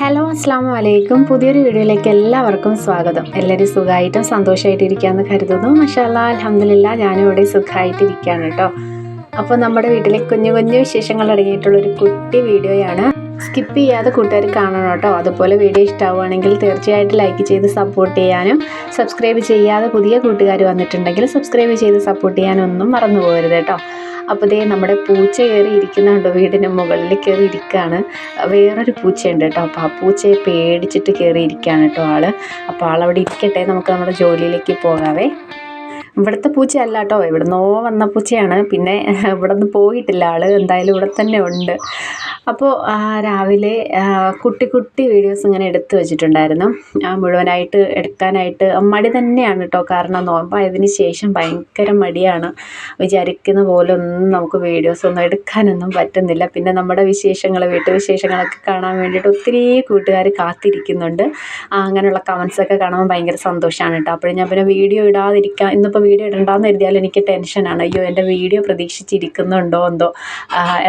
Hello അസ്സാം വലൈക്കും പുതിയൊരു വീഡിയോയിലേക്ക് എല്ലാവർക്കും സ്വാഗതം. എല്ലാവരും സുഖമായിട്ടും സന്തോഷമായിട്ടിരിക്കുകയെന്ന് കരുതുന്നു. മഷാല്ല അലഹമില്ല ഞാനും ഇവിടെ സുഖമായിട്ടിരിക്കുകയാണ് കേട്ടോ. അപ്പോൾ നമ്മുടെ വീട്ടിലെ കുഞ്ഞു കുഞ്ഞു വിശേഷങ്ങൾ അടങ്ങിയിട്ടുള്ള ഒരു കുട്ടി വീഡിയോയാണ്. സ്കിപ്പ് ചെയ്യാതെ കൂട്ടുകാർ കാണണം കേട്ടോ. അതുപോലെ വീഡിയോ ഇഷ്ടമാവുകയാണെങ്കിൽ തീർച്ചയായിട്ടും ലൈക്ക് ചെയ്ത് സപ്പോർട്ട് ചെയ്യാനും സബ്സ്ക്രൈബ് ചെയ്യാതെ പുതിയ കൂട്ടുകാർ വന്നിട്ടുണ്ടെങ്കിൽ സബ്സ്ക്രൈബ് ചെയ്ത് സപ്പോർട്ട് ചെയ്യാനൊന്നും മറന്നു പോകരുത് കേട്ടോ. അപ്പോൾ ദേ നമ്മുടെ പൂച്ച കയറി ഇരിക്കുന്നുണ്ടോ വീടിന് മുകളിൽ കയറി ഇരിക്കുകയാണ് വേറൊരു പൂച്ചയുണ്ട് കേട്ടോ. അപ്പോൾ ആ പൂച്ചയെ പേടിച്ചിട്ട് കയറി ഇരിക്കുകയാണ് കേട്ടോ ആൾ അപ്പോൾ ആളവിടെ ഇരിക്കട്ടെ. നമുക്ക് നമ്മുടെ ജോലിയിലേക്ക് പോകാവേ. ഇവിടുത്തെ പൂച്ചയല്ല കേട്ടോ ഇവിടുന്നോ വന്ന പൂച്ചയാണ്. പിന്നെ ഇവിടെ നിന്ന് പോയിട്ടില്ല ആൾ. എന്തായാലും ഇവിടെ തന്നെ ഉണ്ട്. അപ്പോൾ രാവിലെ കുട്ടി കുട്ടി വീഡിയോസ് ഇങ്ങനെ എടുത്തു വെച്ചിട്ടുണ്ടായിരുന്നു. മുഴുവനായിട്ട് എടുക്കാനായിട്ട്. മടി തന്നെയാണ് കേട്ടോ കാരണം നോമ്പായതിന് ശേഷം ഭയങ്കര മടിയാണ്. വിചാരിക്കുന്ന പോലെ ഒന്നും നമുക്ക് വീഡിയോസ് ഒന്നും എടുക്കാനൊന്നും പറ്റുന്നില്ല. പിന്നെ നമ്മുടെ വിശേഷങ്ങൾ വീട്ടുവിശേഷങ്ങളൊക്കെ കാണാൻ വേണ്ടിയിട്ട് ഒത്തിരി കൂട്ടുകാർ കാത്തിരിക്കുന്നുണ്ട്. അങ്ങനെയുള്ള കമൻസൊക്കെ കാണുമ്പോൾ ഭയങ്കര സന്തോഷമാണ് കേട്ടോ അപ്പോൾ ഞാൻ പിന്നെ വീഡിയോ ഇടാതിരിക്കാം ഇന്നിപ്പോൾ വീഡിയോ ഇടണ്ടെന്ന് എഴുതിയാൽ എനിക്ക് ടെൻഷനാണ് അയ്യോ എന്റെ വീഡിയോ പ്രതീക്ഷിച്ചിരിക്കുന്നുണ്ടോ എന്തോ.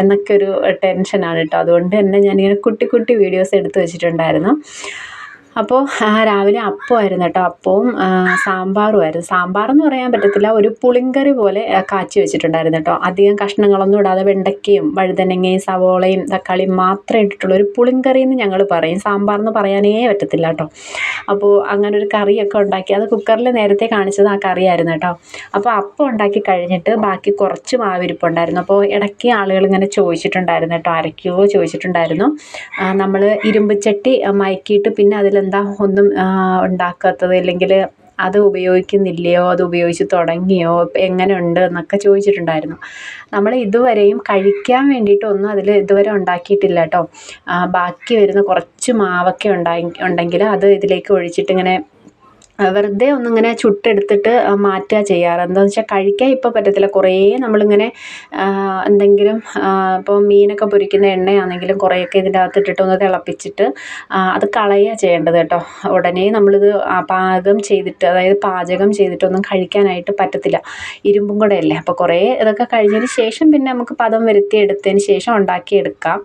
എന്നൊക്കെ ഒരു ടെൻഷനാണ് കേട്ടോ അതുകൊണ്ട് തന്നെ ഞാനിങ്ങനെ കുട്ടി കുട്ടി വീഡിയോസ് എടുത്ത് വെച്ചിട്ടുണ്ടായിരുന്നു. അപ്പോൾ രാവിലെ അപ്പമായിരുന്നു കേട്ടോ. അപ്പവും സാമ്പാറുമായിരുന്നു. സാമ്പാറെന്ന് പറയാൻ പറ്റത്തില്ല. ഒരു പുളിങ്കറി പോലെ കാച്ചി വെച്ചിട്ടുണ്ടായിരുന്നു കേട്ടോ. അധികം കഷ്ണങ്ങളൊന്നും ഇടാതെ വെണ്ടയ്ക്കയും വഴുതനങ്ങയും സവോളയും തക്കാളിയും മാത്രം ഇട്ടിട്ടുള്ള. ഒരു പുളിങ്കറി എന്ന് ഞങ്ങൾ പറയും. സാമ്പാറെന്ന് പറയാനേ പറ്റത്തില്ല കേട്ടോ. അപ്പോൾ അങ്ങനെ ഒരു കറിയൊക്കെ ഉണ്ടാക്കി അത് കുക്കറിൽ നേരത്തെ കാണിച്ചത് ആ കറിയായിരുന്നു കേട്ടോ. അപ്പോൾ അപ്പം ഉണ്ടാക്കി കഴിഞ്ഞിട്ട് ബാക്കി കുറച്ച് മാവിരിപ്പുണ്ടായിരുന്നു. അപ്പോൾ ഇടയ്ക്ക് ആളുകൾ ഇങ്ങനെ ചോദിച്ചിട്ടുണ്ടായിരുന്നു കേട്ടോ. അരയ്ക്കുവോ ചോദിച്ചിട്ടുണ്ടായിരുന്നു. നമ്മൾ ഇരുമ്പ് ചട്ടി മയക്കിയിട്ട് പിന്നെ അതിലെന്താ ഒന്നും ഉണ്ടാക്കാത്തത്? അല്ലെങ്കിൽ അത് ഉപയോഗിക്കുന്നില്ലയോ? അത് ഉപയോഗിച്ച് തുടങ്ങിയോ? എങ്ങനെ ഉണ്ട് എന്നൊക്കെ ചോദിച്ചിട്ടുണ്ടായിരുന്നു. നമ്മൾ ഇതുവരെയും കഴിക്കാൻ വേണ്ടിയിട്ടൊന്നും അതിൽ ഇതുവരെ ഉണ്ടാക്കിയിട്ടില്ല കേട്ടോ. ബാക്കി വരുന്ന കുറച്ച് മാവൊക്കെ ഉണ്ടായി ഉണ്ടെങ്കിൽ അത് ഇതിലേക്ക് ഒഴിച്ചിട്ട് ഇങ്ങനെ വെറുതെ ഒന്നിങ്ങനെ ചുട്ടെടുത്തിട്ട് മാറ്റുക ചെയ്യാറ്. എന്താന്ന് വെച്ചാൽ കഴിക്കാൻ ഇപ്പോൾ പറ്റത്തില്ല. കുറേ നമ്മളിങ്ങനെ എന്തെങ്കിലും ഇപ്പോൾ മീനൊക്കെ പൊരിക്കുന്ന എണ്ണയാണെങ്കിലും കുറേയൊക്കെ ഇതിന്റെ അകത്തിട്ടിട്ട് ഒന്ന് തിളപ്പിച്ചിട്ട് അത് കളയുക ചെയ്യേണ്ടത് കേട്ടോ. ഉടനെ നമ്മളിത് പാകം ചെയ്തിട്ട് അതായത് പാചകം ചെയ്തിട്ടൊന്നും കഴിക്കാനായിട്ട് പറ്റത്തില്ല. ഇരുമ്പും കൂടെ അല്ലേ അപ്പോൾ കുറേ ഇതൊക്കെ കഴിഞ്ഞതിന് ശേഷം പിന്നെ നമുക്ക് പദം വരുത്തി എടുത്തതിന് ശേഷം ഉണ്ടാക്കിയെടുക്കാം.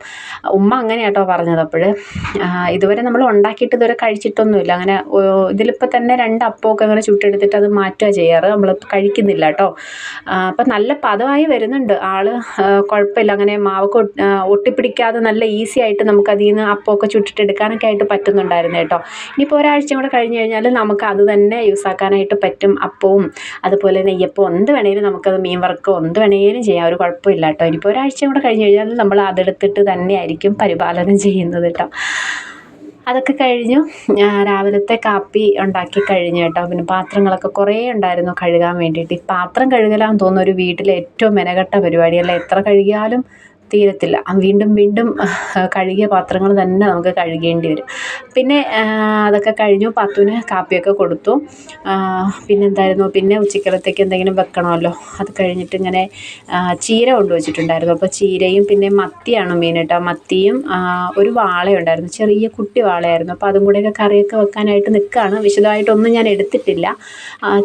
ഉമ്മ അങ്ങനെ കേട്ടോ പറഞ്ഞത് അപ്പോൾ ഇതുവരെ നമ്മൾ ഉണ്ടാക്കിയിട്ട് ഇതുവരെ കഴിച്ചിട്ടൊന്നുമില്ല. അങ്ങനെ ഇതിലിപ്പോൾ തന്നെ രണ്ട് അപ്പമൊക്കെ അങ്ങനെ ചുട്ടെടുത്തിട്ട് അത് മാറ്റുക ചെയ്യാറ്. നമ്മൾ കഴിക്കുന്നില്ല കേട്ടോ അപ്പം നല്ല പദമായി വരുന്നുണ്ട്. ആൾ കുഴപ്പമില്ല. അങ്ങനെ മാവൊക്കെ ഒട്ടിപ്പിടിക്കാതെ നല്ല ഈസി ആയിട്ട് നമുക്ക് അതിൽ നിന്ന് അപ്പമൊക്കെ ചുട്ടിട്ട് എടുക്കാനൊക്കെ ആയിട്ട് പറ്റുന്നുണ്ടായിരുന്നു കേട്ടോ. ഇനിയിപ്പോൾ ഒരാഴ്ച കൂടെ കഴിഞ്ഞ് കഴിഞ്ഞാൽ നമുക്ക് അത് തന്നെ യൂസ് ആക്കാനായിട്ട് പറ്റും. അപ്പവും അതുപോലെ നെയ്യപ്പം എന്ത് വേണേലും നമുക്കത് മീൻ വറുക്കോ എന്ത് വേണേലും ചെയ്യാം. ഒരു കുഴപ്പമില്ല കേട്ടോ ഇനിയിപ്പോൾ ഒരാഴ്ച കൂടെ കഴിഞ്ഞ് കഴിഞ്ഞാൽ നമ്മൾ അതെടുത്തിട്ട് തന്നെയായിരിക്കും പരിപാലനം ചെയ്യുന്നത് കേട്ടോ അതൊക്കെ കഴിഞ്ഞു. രാവിലത്തെ കാപ്പി ഉണ്ടാക്കി കഴിഞ്ഞു കേട്ടോ. പിന്നെ പാത്രങ്ങളൊക്കെ കുറേ ഉണ്ടായിരുന്നു കഴുകാൻ വേണ്ടിയിട്ട്. പാത്രം കഴുകലാന്ന് തോന്നുന്നു ഒരു വീട്ടിലെ ഏറ്റവും മെനക്കെട്ട പരിപാടിയല്ല? എത്ര കഴുകിയാലും തീരത്തില്ല. വീണ്ടും വീണ്ടും കഴുകിയ പാത്രങ്ങൾ തന്നെ നമുക്ക് കഴുകേണ്ടി വരും. പിന്നെ അതൊക്കെ കഴിഞ്ഞു. പത്തുവിന് കാപ്പിയൊക്കെ കൊടുത്തു. പിന്നെ എന്തായിരുന്നു പിന്നെ ഉച്ചക്കലത്തേക്ക് എന്തെങ്കിലും വെക്കണമല്ലോ. അത് കഴിഞ്ഞിട്ട് ഇങ്ങനെ ചീര കൊണ്ടുവച്ചിട്ടുണ്ടായിരുന്നു അപ്പോൾ ചീരയും പിന്നെ മത്തിയാണ് മെയിൻ കേട്ടോ. മത്തിയും ഒരു വാളയുണ്ടായിരുന്നു. ചെറിയ കുട്ടി വാളയായിരുന്നു. അപ്പോൾ അതും കൂടെയൊക്കെ കറിയൊക്കെ വെക്കാനായിട്ട് നിൽക്കുകയാണ്. വിശദമായിട്ടൊന്നും ഞാൻ എടുത്തിട്ടില്ല.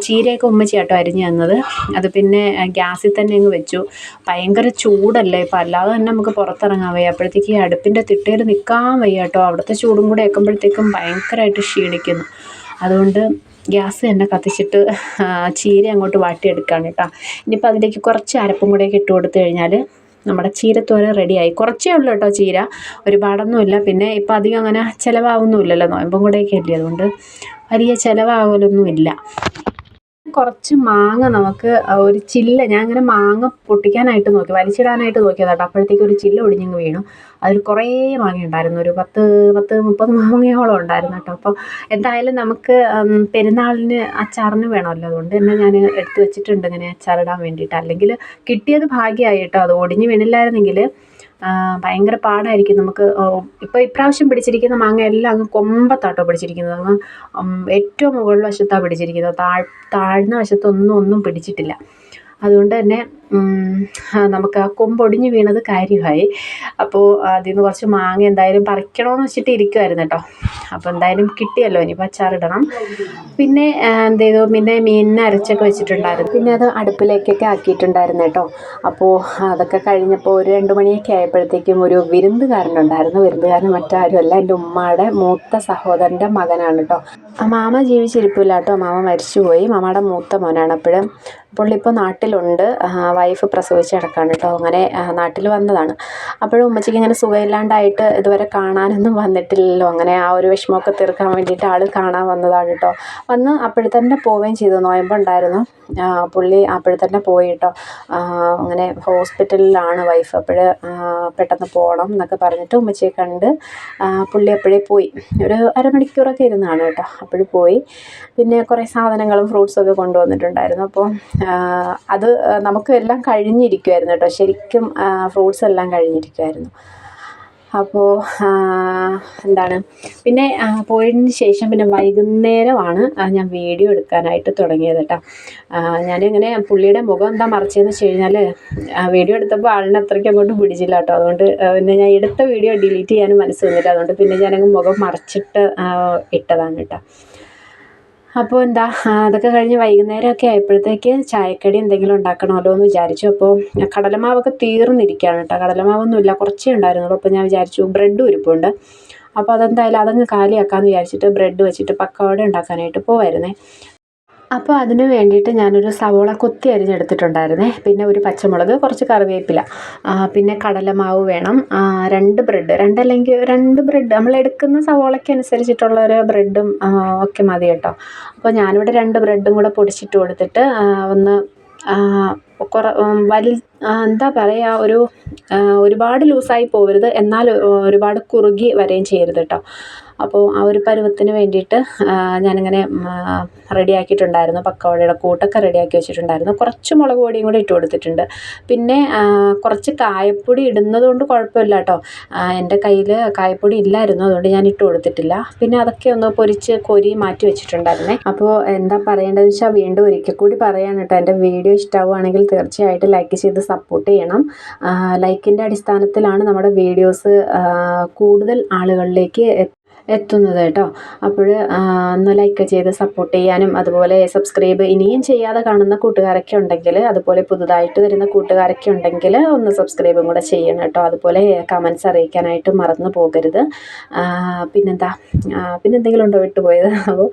ചീരയൊക്കെ ഉമ്മച്ചിയാട്ടോ അരിഞ്ഞു തന്നത്. അത് പിന്നെ ഗ്യാസിൽ തന്നെ അങ്ങ് വെച്ചു. ഭയങ്കര ചൂടല്ലേ? ഇപ്പോൾ അല്ലാതെ തന്നെ നമുക്ക് പുറത്തിറങ്ങാൻ വയ്യ. അപ്പോഴത്തേക്ക് ഈ അടുപ്പിന്റെ തിട്ടയിൽ നിൽക്കാൻ വയ്യ കേട്ടോ. അവിടുത്തെ ചൂടും കൂടെ ഏൽക്കുമ്പോഴത്തേക്കും ഭയങ്കരമായിട്ട് ക്ഷീണിക്കുന്നു. അതുകൊണ്ട് ഗ്യാസ് തന്നെ കത്തിച്ചിട്ട് ചീര അങ്ങോട്ട് വാട്ടിയെടുക്കുകയാണ് കേട്ടോ. ഇനിയിപ്പോൾ അതിലേക്ക് കുറച്ച് അരപ്പും കൂടെയൊക്കെ ഇട്ട് കൊടുത്തു കഴിഞ്ഞാൽ നമ്മുടെ ചീരത്തോര റെഡിയായി കുറച്ചേ ഉള്ളൂ കേട്ടോ ചീര. ഒരുപാടൊന്നുമില്ല പിന്നെ ഇപ്പം അധികം അങ്ങനെ ചിലവാകുന്നുമില്ലല്ലോ നോയമ്പും കൂടെയൊക്കെ അല്ലേ? അതുകൊണ്ട് വലിയ ചിലവാകലൊന്നുമില്ല കുറച്ച് മാങ്ങ നമുക്ക് ഒരു ചില്ല ഞാൻ ഇങ്ങനെ മാങ്ങ പൊട്ടിക്കാനായിട്ട് നോക്കി വലിച്ചിടാനായിട്ട് നോക്കിയതാട്ടോ. അപ്പോഴത്തേക്ക് ഒരു ചില്ല ഒടിഞ്ഞങ്ങ് വീണു. അതിൽ കുറേ മാങ്ങ ഉണ്ടായിരുന്നു. ഒരു പത്ത് പത്ത് മുപ്പത് മാങ്ങയോളം ഉണ്ടായിരുന്നു കേട്ടോ. അപ്പോൾ എന്തായാലും നമുക്ക് പെരുന്നാളിന് അച്ചാറിന് വേണമല്ലോ അതുകൊണ്ട് തന്നെ ഞാൻ എടുത്ത് വെച്ചിട്ടുണ്ട് ഇങ്ങനെ അച്ചാറിടാൻ വേണ്ടിയിട്ട്. അല്ലെങ്കിൽ കിട്ടിയത് ഭാഗ്യമായി കേട്ടോ. അത് ഒടിഞ്ഞ് വീണില്ലായിരുന്നെങ്കിൽ ഭയങ്കര പാടായിരിക്കും നമുക്ക് ഇപ്പോൾ ഇപ്രാവശ്യം പിടിച്ചിരിക്കുന്ന മാങ്ങ എല്ലാം അങ്ങ് കൊമ്പത്താട്ടോ പിടിച്ചിരിക്കുന്നത്. അങ്ങ് ഏറ്റവും മുകൾ വശത്താണ് പിടിച്ചിരിക്കുന്നത്. താഴ് താഴ്ന്ന വശത്തൊന്നും ഒന്നും പിടിച്ചിട്ടില്ല. അതുകൊണ്ട് തന്നെ നമുക്ക് ആ കൊമ്പൊടിഞ്ഞ് വീണത് കാര്യമായി. അപ്പോൾ അതിൽ നിന്ന് കുറച്ച് മാങ്ങ എന്തായാലും പറിക്കണമെന്ന് വെച്ചിട്ട് ഇരിക്കുമായിരുന്നു കേട്ടോ അപ്പോൾ എന്തായാലും കിട്ടിയല്ലോ ഇനിയിപ്പോൾ അച്ചാറിടണം പിന്നെ എന്ത് ചെയ്തു? പിന്നെ മീനിനെ അരച്ചൊക്കെ വെച്ചിട്ടുണ്ടായിരുന്നു. പിന്നെ അത് അടുപ്പിലേക്കൊക്കെ ആക്കിയിട്ടുണ്ടായിരുന്നു കേട്ടോ അപ്പോൾ അതൊക്കെ കഴിഞ്ഞപ്പോൾ ഒരു രണ്ട് മണിയൊക്കെ ആയപ്പോഴത്തേക്കും ഒരു വിരുന്നുകാരനുണ്ടായിരുന്നു. വിരുന്നുകാരൻ മറ്റാരുമല്ല എന്റെ ഉമ്മയുടെ മൂത്ത സഹോദരന്റെ മകനാണ് കേട്ടോ മാമ ജീവിച്ചിരിപ്പില്ല കേട്ടോ മാമ മരിച്ചുപോയി. മാമയുടെ മൂത്ത മോനാണ് അപ്പോഴും. പുള്ളി ഇപ്പോൾ നാട്ടിലുണ്ട്. വൈഫ് പ്രസവിച്ച് കിടക്കാണ് കേട്ടോ അങ്ങനെ നാട്ടിൽ വന്നതാണ്. അപ്പോഴും ഉമ്മച്ചിക്ക് ഇങ്ങനെ സുഖമില്ലാണ്ടായിട്ട് ഇതുവരെ കാണാനൊന്നും വന്നിട്ടില്ലല്ലോ. അങ്ങനെ ആ ഒരു വിഷമമൊക്കെ തീർക്കാൻ വേണ്ടിയിട്ട് ആൾ കാണാൻ വന്നതാണ് കേട്ടോ വന്ന് അപ്പോഴത്തന്നെ പോവുകയും ചെയ്തു. നോയമ്പുണ്ടായിരുന്നു. പുള്ളി അപ്പോഴത്തന്നെ പോയി കേട്ടോ അങ്ങനെ ഹോസ്പിറ്റലിലാണ് വൈഫ് അപ്പോഴ് പെട്ടെന്ന് പോകണം എന്നൊക്കെ പറഞ്ഞിട്ട് ഉമ്മച്ചിയെ കണ്ട് പുള്ളി അപ്പോഴേ പോയി. ഒരു അരമണിക്കൂറൊക്കെ ഇരുന്നാണ് കേട്ടോ അപ്പോഴും പോയി. പിന്നെ കുറേ സാധനങ്ങളും ഫ്രൂട്ട്സും ഒക്കെ കൊണ്ടുവന്നിട്ടുണ്ടായിരുന്നു. അപ്പോൾ അത് നമുക്ക് എല്ലാം കഴിഞ്ഞിരിക്കുമായിരുന്നു കേട്ടോ. ശരിക്കും ഫ്രൂട്ട്സ് എല്ലാം കഴിഞ്ഞിരിക്കുമായിരുന്നു അപ്പോൾ എന്താണ്? പിന്നെ പോയതിന് ശേഷം പിന്നെ വൈകുന്നേരമാണ് ഞാൻ വീഡിയോ എടുക്കാനായിട്ട് തുടങ്ങിയത് കേട്ടോ. ഞാനിങ്ങനെ പുള്ളിയുടെ മുഖം എന്താ മറച്ചതെന്ന് വെച്ച് കഴിഞ്ഞാൽ വീഡിയോ എടുത്തപ്പോൾ ആളിനെ അത്രയ്ക്ക് അങ്ങോട്ട് പിടിച്ചില്ല കേട്ടോ. അതുകൊണ്ട് പിന്നെ ഞാൻ എടുത്ത വീഡിയോ ഡിലീറ്റ് ചെയ്യാനും മനസ്സ് അതുകൊണ്ട് പിന്നെ ഞാനങ്ങ് മുഖം മറച്ചിട്ട് ഇട്ടതാണ് കേട്ടോ. അപ്പോൾ എന്താ അതൊക്കെ കഴിഞ്ഞ് വൈകുന്നേരമൊക്കെ ആയപ്പോഴത്തേക്ക് ചായക്കടി എന്തെങ്കിലും ഉണ്ടാക്കണമല്ലോ എന്ന് വിചാരിച്ചു. അപ്പോൾ കടലമാവൊക്കെ തീർന്നിരിക്കുകയാണ് കേട്ടോ. കടലമാവൊന്നുമില്ല കുറച്ചേ ഉണ്ടായിരുന്നുള്ളൂ. അപ്പോൾ ഞാൻ വിചാരിച്ചു ബ്രെഡ് ഉരുപ്പുണ്ട്. അപ്പോൾ അതെന്തായാലും അതങ്ങ് കാലിയാക്കാമെന്ന് വിചാരിച്ചിട്ട് ബ്രെഡ് വെച്ചിട്ട് പക്കവട ഉണ്ടാക്കാനായിട്ട് പോവായിരുന്നേ. അപ്പോൾ അതിന് വേണ്ടിയിട്ട് ഞാനൊരു സവോള കൊത്തി അരിഞ്ഞെടുത്തിട്ടുണ്ടായിരുന്നേ. പിന്നെ ഒരു പച്ചമുളക് കുറച്ച് കറിവേപ്പില പിന്നെ കടലമാവ് വേണം. രണ്ട് ബ്രെഡ്. രണ്ടല്ലെങ്കിൽ രണ്ട് ബ്രെഡ്. നമ്മൾ എടുക്കുന്ന സവോളയ്ക്ക് അനുസരിച്ചിട്ടുള്ള ഒരു ബ്രെഡും ഒക്കെ മതി കേട്ടോ. അപ്പോൾ ഞാനിവിടെ രണ്ട് ബ്രെഡും കൂടെ പൊടിച്ചിട്ട് കൊടുത്തിട്ട് ഒന്ന് കുറ വലി എന്താ പറയുക ഒരു ഒരുപാട് ലൂസായി പോകരുത് എന്നാൽ ഒരുപാട് കുറുകി വരെയും ചെയ്യരുത് കേട്ടോ. അപ്പോൾ ആ ഒരു പരുവത്തിന് വേണ്ടിയിട്ട് ഞാനിങ്ങനെ റെഡിയാക്കിയിട്ടുണ്ടായിരുന്നു. പക്കവടയുടെ കൂട്ടൊക്കെ റെഡിയാക്കി വെച്ചിട്ടുണ്ടായിരുന്നു. കുറച്ച് മുളക് പൊടിയും കൂടി ഇട്ട് കൊടുത്തിട്ടുണ്ട്. പിന്നെ കുറച്ച് കായപ്പൊടി ഇടുന്നത് കൊണ്ട് കുഴപ്പമില്ല കേട്ടോ. എന്റെ കയ്യിൽ കായപ്പൊടി ഇല്ലായിരുന്നു. അതുകൊണ്ട് ഞാൻ ഇട്ട് കൊടുത്തിട്ടില്ല. പിന്നെ അതൊക്കെ ഒന്ന് പൊരിച്ച് കൊരി മാറ്റി വെച്ചിട്ടുണ്ടായിരുന്നേ. അപ്പോൾ എന്താ പറയേണ്ടതെന്ന് വെച്ചാൽ വീണ്ടും ഒരിക്കൽ കൂടി പറയാൻ കേട്ടോ. എന്റെ വീഡിയോ ഇഷ്ടമാവുകയാണെങ്കിൽ തീർച്ചയായിട്ടും ലൈക്ക് ചെയ്ത് സപ്പോർട്ട് ചെയ്യണം. ലൈക്കിന്റെ അടിസ്ഥാനത്തിലാണ് നമ്മുടെ വീഡിയോസ് കൂടുതൽ ആളുകളിലേക്ക് എത്തുന്നത് കേട്ടോ. അപ്പോൾ ഒന്ന് ലൈക്ക് ചെയ്ത് സപ്പോർട്ട് ചെയ്യാനും അതുപോലെ സബ്സ്ക്രൈബ് ഇനിയും ചെയ്യാതെ കാണുന്ന കൂട്ടുകാരൊക്കെ ഉണ്ടെങ്കിൽ അതുപോലെ പുതുതായിട്ട് വരുന്ന കൂട്ടുകാരൊക്കെ ഉണ്ടെങ്കിൽ ഒന്ന് സബ്സ്ക്രൈബും കൂടെ ചെയ്യണം കേട്ടോ. അതുപോലെ കമൻസ് അറിയിക്കാനായിട്ട് മറന്നു പോകരുത്. പിന്നെന്താ? പിന്നെന്തെങ്കിലും ഉണ്ടോ വിട്ടുപോയത്? അപ്പോൾ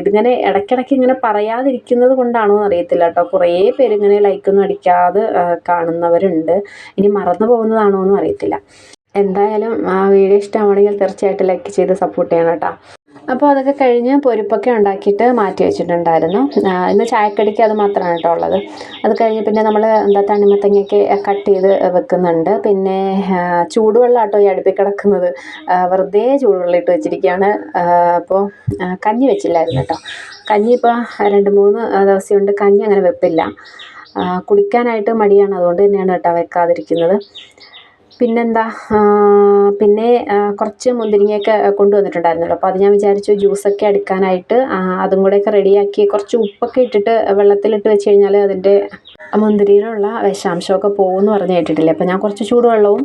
ഇതിങ്ങനെ ഇടയ്ക്കിടയ്ക്ക് ഇങ്ങനെ പറയാതിരിക്കുന്നത് കൊണ്ടാണോ എന്ന് അറിയത്തില്ല കേട്ടോ. കുറേ പേര് ഇങ്ങനെ ലൈക്കൊന്നും അടിക്കാതെ കാണുന്നവരുണ്ട്. ഇനി മറന്നു പോകുന്നതാണോ എന്നും അറിയത്തില്ല എന്തായാലും ആ വീഡിയോ ഇഷ്ടമാണെങ്കിൽ തീർച്ചയായിട്ടും ലൈക്ക് ചെയ്ത് സപ്പോർട്ട് ചെയ്യണം കേട്ടോ. അപ്പോൾ അതൊക്കെ കഴിഞ്ഞ് പൊരിപ്പൊക്കെ ഉണ്ടാക്കിയിട്ട് മാറ്റി വെച്ചിട്ടുണ്ടായിരുന്നു. ഇന്ന് ചായക്കടിക്ക് അത് മാത്രമാണ് കേട്ടോ ഉള്ളത്. അത് കഴിഞ്ഞ് പിന്നെ നമ്മൾ എന്താ തണ്ണിമത്തങ്ങയൊക്കെ കട്ട് ചെയ്ത് വെക്കുന്നുണ്ട്. പിന്നെ ചൂടുവെള്ളം കേട്ടോ ഈ അടുപ്പിൽ കിടക്കുന്നത്. വെറുതെ ചൂടുവെള്ളം ഇട്ട് വെച്ചിരിക്കുകയാണ്. അപ്പോൾ കഞ്ഞി വെച്ചില്ലായിരുന്നു കേട്ടോ. കഞ്ഞി ഇപ്പോൾ രണ്ട് മൂന്ന് ദിവസം കൊണ്ട് കഞ്ഞി അങ്ങനെ വെപ്പില്ല. കുടിക്കാനായിട്ട് മടിയാണ്. അതുകൊണ്ട് തന്നെയാണ് കേട്ടോ വെക്കാതിരിക്കുന്നത്. പിന്നെന്താ? പിന്നെ കുറച്ച് മുന്തിരിങ്ങയൊക്കെ കൊണ്ടുവന്നിട്ടുണ്ടായിരുന്നല്ലോ. അപ്പോൾ അത് ഞാൻ വിചാരിച്ചു ജ്യൂസൊക്കെ എടുക്കാനായിട്ട് അതും കൂടെയൊക്കെ റെഡിയാക്കി കുറച്ച് ഉപ്പൊക്കെ ഇട്ടിട്ട് വെള്ളത്തിലിട്ട് വെച്ച് കഴിഞ്ഞാൽ അതിന്റെ മുന്തിരിയിലുള്ള വിഷാംശമൊക്കെ പോകുമെന്ന് പറഞ്ഞ് കേട്ടിട്ടില്ലേ? അപ്പോൾ ഞാൻ കുറച്ച് ചൂടുവെള്ളവും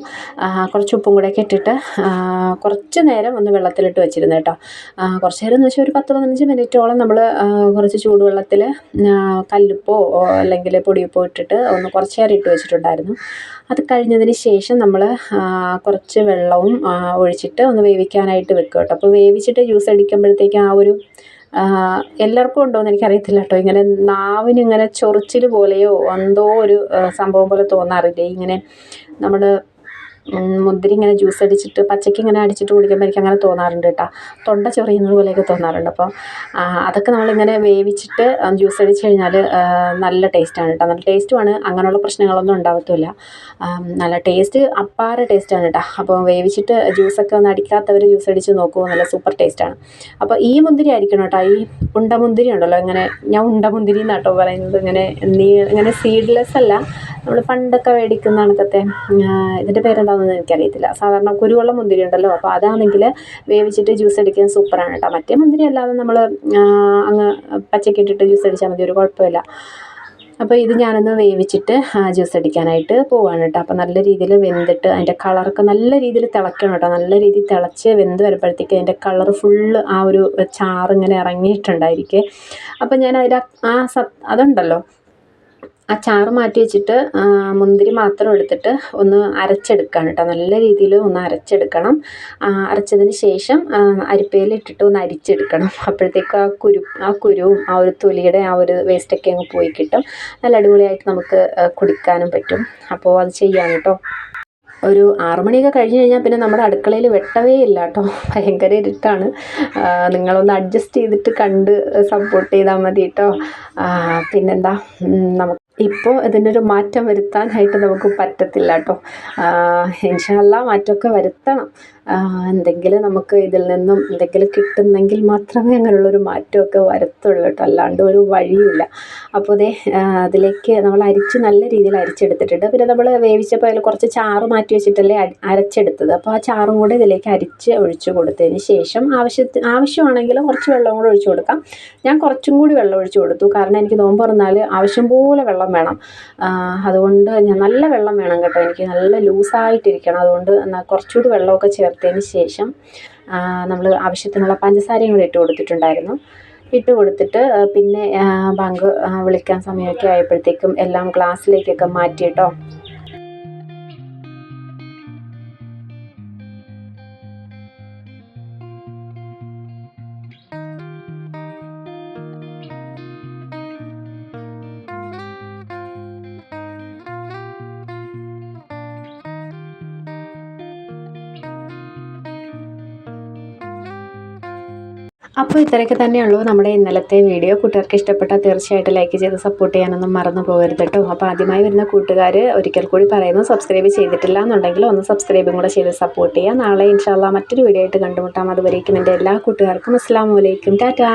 കുറച്ച് ഉപ്പും കൂടെയൊക്കെ ഇട്ടിട്ട് കുറച്ച് നേരം ഒന്ന് വെള്ളത്തിലിട്ട് വെച്ചിരുന്നു കേട്ടോ. കുറച്ച് നേരം എന്ന് വെച്ചാൽ ഒരു പത്ത് പതിനഞ്ച് മിനിറ്റോളം നമ്മൾ കുറച്ച് ചൂടുവെള്ളത്തിൽ കല്ലുപ്പോ അല്ലെങ്കിൽ പൊടിയുപ്പോ ഇട്ടിട്ട് ഒന്ന് കുറച്ച് നേരം ഇട്ട് വെച്ചിട്ടുണ്ടായിരുന്നു. അത് കഴിഞ്ഞതിന് ശേഷം നമ്മൾ കുറച്ച് വെള്ളവും ഒഴിച്ചിട്ട് ഒന്ന് വേവിക്കാനായിട്ട് വെക്കുക കേട്ടോ. അപ്പോൾ വേവിച്ചിട്ട് ജ്യൂസ് അടിക്കുമ്പോഴത്തേക്കും ആ ഒരു എല്ലാവർക്കും ഉണ്ടോ എന്ന് എനിക്കറിയത്തില്ല കേട്ടോ ഇങ്ങനെ നാവിന് ഇങ്ങനെ ചൊറിച്ചിൽ പോലെയോ എന്തോ ഒരു സംഭവം പോലെ തോന്നാറില്ലേ? ഇങ്ങനെ നമ്മൾ മുന്തിരി ഇങ്ങനെ ജ്യൂസ് അടിച്ചിട്ട് പച്ചയ്ക്ക് ഇങ്ങനെ അടിച്ചിട്ട് കുടിക്കുമ്പോൾ എനിക്ക് അങ്ങനെ തോന്നാറുണ്ട് കേട്ടോ. തൊണ്ട ചൊറിയുന്നത് പോലെയൊക്കെ തോന്നാറുണ്ട്. അപ്പോൾ അതൊക്കെ നമ്മളിങ്ങനെ വേവിച്ചിട്ട് ജ്യൂസ് അടിച്ച് കഴിഞ്ഞാൽ നല്ല ടേസ്റ്റാണ് കേട്ടോ. നല്ല ടേസ്റ്റുമാണ് അങ്ങനെയുള്ള പ്രശ്നങ്ങളൊന്നും ഉണ്ടാവത്തില്ല നല്ല ടേസ്റ്റ് അപ്പാറ ടേസ്റ്റാണ് കേട്ടോ. അപ്പോൾ വേവിച്ചിട്ട് ജ്യൂസൊക്കെ ഒന്ന് അടിക്കാത്തവർ ജ്യൂസ് അടിച്ച് നോക്കുമോ നല്ല സൂപ്പർ ടേസ്റ്റാണ് അപ്പോൾ ഈ മുന്തിരി ആയിരിക്കണം കേട്ടോ. ഈ ഉണ്ട മുന്തിരി ഉണ്ടല്ലോ ഇങ്ങനെ ഞാൻ ഉണ്ട മുന്തിരി എന്നാട്ടോ പറയുന്നത്. ഇങ്ങനെ നീ ഇങ്ങനെ സീഡ്ലെസ് അല്ല. നമ്മൾ പണ്ടൊക്കെ മേടിക്കുന്ന കണക്കത്തെ ഇതിന്റെ ഇതിന്റെ പേരെന്താണെന്ന് എനിക്കറിയത്തില്ല. സാധാരണ കുരുവുള്ള മുന്തിരി ഉണ്ടല്ലോ അപ്പോൾ അതാണെങ്കിൽ വേവിച്ചിട്ട് ജ്യൂസ് അടിക്കാൻ സൂപ്പറാണ് കേട്ടോ മറ്റേ മുന്തിരി അല്ലാതെ നമ്മൾ അങ്ങ് പച്ചക്കിട്ടിട്ട് ജ്യൂസ് അടിച്ചാൽ മതി ഒരു കുഴപ്പമില്ല. അപ്പോൾ ഇത് ഞാനൊന്ന് വേവിച്ചിട്ട് ജ്യൂസ് അടിക്കാനായിട്ട് പോവാണ് കേട്ടോ അപ്പോൾ നല്ല രീതിയിൽ വെന്തിട്ട് അതിന്റെ കളറൊക്കെ നല്ല രീതിയിൽ തിളക്കണം കേട്ടോ നല്ല രീതിയിൽ തിളച്ച് വെന്ത് വരുമ്പോഴത്തേക്ക് അതിന്റെ കളർ ഫുള്ള് ആ ഒരു ചാറിങ്ങനെ ഇറങ്ങിയിട്ടുണ്ടായിരിക്കും. അപ്പോൾ ഞാൻ ആ സ അതുണ്ടല്ലോ ആ ചാറ് മാറ്റി വെച്ചിട്ട് മുന്തിരി മാത്രം എടുത്തിട്ട് ഒന്ന് അരച്ചെടുക്കുകയാണ് കേട്ടോ. നല്ല രീതിയിൽ ഒന്ന് അരച്ചെടുക്കണം. അരച്ചതിന് ശേഷം അരിപ്പയിലിട്ടിട്ട് ഒന്ന് അരിച്ചെടുക്കണം. അപ്പോഴത്തേക്ക് ആ കുരു ആ കുരുവും ആ ഒരു തൊലിയുടെ ആ ഒരു വേസ്റ്റൊക്കെ അങ്ങ് പോയി കിട്ടും. നല്ല അടിപൊളിയായിട്ട് നമുക്ക് കുടിക്കാനും പറ്റും. അപ്പോൾ അത് ചെയ്യാം കേട്ടോ. ഒരു ആറുമണിയൊക്കെ കഴിഞ്ഞ് കഴിഞ്ഞാൽ പിന്നെ നമ്മുടെ അടുക്കളയിൽ വെട്ടവേ ഇല്ല കേട്ടോ. ഭയങ്കര ഇരുട്ടാണ്. നിങ്ങളൊന്ന് അഡ്ജസ്റ്റ് ചെയ്തിട്ട് കണ്ട് സപ്പോർട്ട് ചെയ്താൽ മതി കേട്ടോ. പിന്നെന്താ? നമുക്ക് ഇപ്പോൾ ഇതിനൊരു മാറ്റം വരുത്താനായിട്ട് നമുക്ക് പറ്റത്തില്ല കേട്ടോ ഇൻഷാല്ല മാറ്റമൊക്കെ വരുത്തണം. എന്തെങ്കിലും നമുക്ക് ഇതിൽ നിന്നും എന്തെങ്കിലും കിട്ടുന്നെങ്കിൽ മാത്രമേ അങ്ങനെയുള്ളൊരു മാറ്റമൊക്കെ വരത്തുള്ളൂ കേട്ടോ അല്ലാണ്ട് ഒരു വഴിയുമില്ല അപ്പോൾ അതേ അതിലേക്ക് നമ്മൾ അരിച്ച് നല്ല രീതിയിൽ അരിച്ചെടുത്തിട്ടുണ്ട്. പിന്നെ നമ്മൾ വേവിച്ചപ്പോൾ അതിൽ കുറച്ച് ചാറ് മാറ്റി വെച്ചിട്ടല്ലേ അരച്ചെടുത്തത്. അപ്പോൾ ആ ചാറും കൂടെ ഇതിലേക്ക് അരിച്ച് ഒഴിച്ചു കൊടുത്തതിന് ശേഷം ആവശ്യത്തിന് ആവശ്യമാണെങ്കിൽ കുറച്ച് വെള്ളം കൂടെ ഒഴിച്ചു കൊടുക്കാം. ഞാൻ കുറച്ചും കൂടി വെള്ളം ഒഴിച്ചു കൊടുത്തു. കാരണം എനിക്ക് നോമ്പ് തുറന്നാൽ ആവശ്യം പോലെ വെള്ളം വേണം. അതുകൊണ്ട് ഞാൻ നല്ല വെള്ളം വേണം കേട്ടോ. എനിക്ക് നല്ല ലൂസായിട്ടിരിക്കണം. അതുകൊണ്ട് കുറച്ചുകൂടി വെള്ളമൊക്കെ ചേർത്തതിന് ശേഷം നമ്മൾ ആവശ്യത്തിനുള്ള പഞ്ചസാരയും കൂടി ഇട്ട് കൊടുത്തിട്ടുണ്ടായിരുന്നു. ഇട്ട് കൊടുത്തിട്ട് പിന്നെ ബാങ്ക് വിളിക്കാൻ സമയമൊക്കെ ആയപ്പോഴത്തേക്കും എല്ലാം ഗ്ലാസ്സിലേക്കൊക്കെ മാറ്റിയിട്ടോ അപ്പോൾ ഇത്രയൊക്കെ തന്നെയുള്ളൂ നമ്മുടെ ഇന്നലത്തെ വീഡിയോ. കൂട്ടുകാർക്ക് ഇഷ്ടപ്പെട്ടാൽ തീർച്ചയായിട്ടും ലൈക്ക് ചെയ്ത് സപ്പോർട്ട് ചെയ്യാനൊന്നും മറന്നു പോകരുത് കേട്ടോ. അപ്പോൾ ആദ്യമായി വരുന്ന കൂട്ടുകാർ ഒരിക്കൽ കൂടി പറയുന്നു സബ്സ്ക്രൈബ് ചെയ്തിട്ടില്ല എന്നുണ്ടെങ്കിൽ ഒന്ന് സബ്സ്ക്രൈബും കൂടെ ചെയ്ത് സപ്പോർട്ട് ചെയ്യുക. നാളെ ഇൻഷാല്ല മറ്റൊരു വീഡിയോ ആയിട്ട് കണ്ടുമുട്ടാം. അതുവരേക്കും എന്റെ എല്ലാ കൂട്ടുകാർക്കും അസ്സാം വലൈക്കും ടാറ്റാ.